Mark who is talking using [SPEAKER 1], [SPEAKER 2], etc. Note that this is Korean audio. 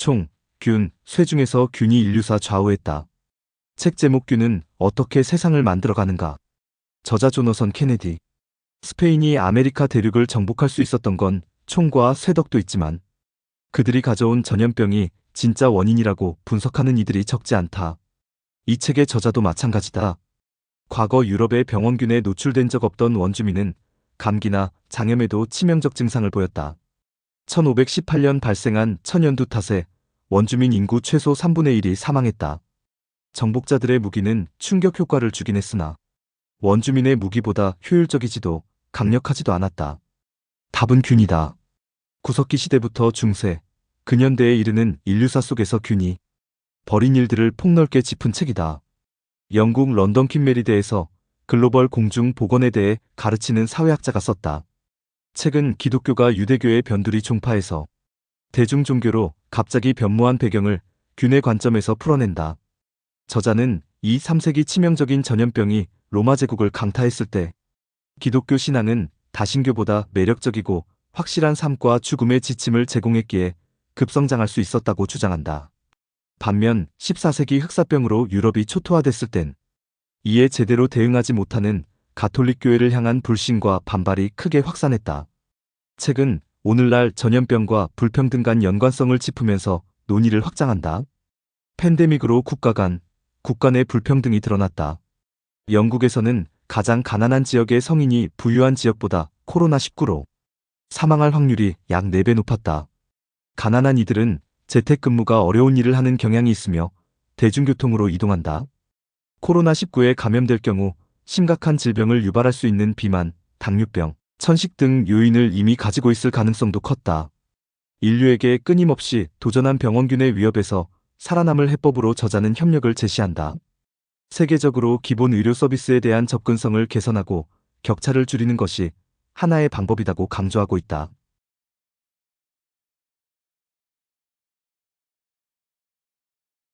[SPEAKER 1] 총, 균, 쇠 중에서 균이 인류사 좌우했다. 책 제목 균은 어떻게 세상을 만들어가는가. 저자 조너선 케네디. 스페인이 아메리카 대륙을 정복할 수 있었던 건 총과 쇠덕도 있지만 그들이 가져온 전염병이 진짜 원인이라고 분석하는 이들이 적지 않다. 이 책의 저자도 마찬가지다. 과거 유럽의 병원균에 노출된 적 없던 원주민은 감기나 장염에도 치명적 증상을 보였다. 1518년 발생한 천연두 탓에 원주민 인구 최소 3분의 1이 사망했다. 정복자들의 무기는 충격 효과를 주긴 했으나 원주민의 무기보다 효율적이지도 강력하지도 않았다. 답은 균이다. 구석기 시대부터 중세, 근현대에 이르는 인류사 속에서 균이 벌인 일들을 폭넓게 짚은 책이다. 영국 런던 퀸메리대에서 글로벌 공중 보건에 대해 가르치는 사회학자가 썼다. 책은 기독교가 유대교의 변두리 종파에서 대중 종교로 갑자기 변모한 배경을 균의 관점에서 풀어낸다. 저자는 이 3세기 치명적인 전염병이 로마 제국을 강타했을 때 기독교 신앙은 다신교보다 매력적이고 확실한 삶과 죽음의 지침을 제공했기에 급성장할 수 있었다고 주장한다. 반면 14세기 흑사병으로 유럽이 초토화됐을 땐 이에 제대로 대응하지 못하는 가톨릭 교회를 향한 불신과 반발이 크게 확산했다. 책은 오늘날 전염병과 불평등 간 연관성을 짚으면서 논의를 확장한다. 팬데믹으로 국가 간, 국가 내 불평등이 드러났다. 영국에서는 가장 가난한 지역의 성인이 부유한 지역보다 코로나19로 사망할 확률이 약 4배 높았다. 가난한 이들은 재택근무가 어려운 일을 하는 경향이 있으며 대중교통으로 이동한다. 코로나19에 감염될 경우 심각한 질병을 유발할 수 있는 비만, 당뇨병, 천식 등 요인을 이미 가지고 있을 가능성도 컸다. 인류에게 끊임없이 도전한 병원균의 위협에서 살아남을 해법으로 저자는 협력을 제시한다. 세계적으로 기본 의료 서비스에 대한 접근성을 개선하고 격차를 줄이는 것이 하나의 방법이라고 강조하고 있다.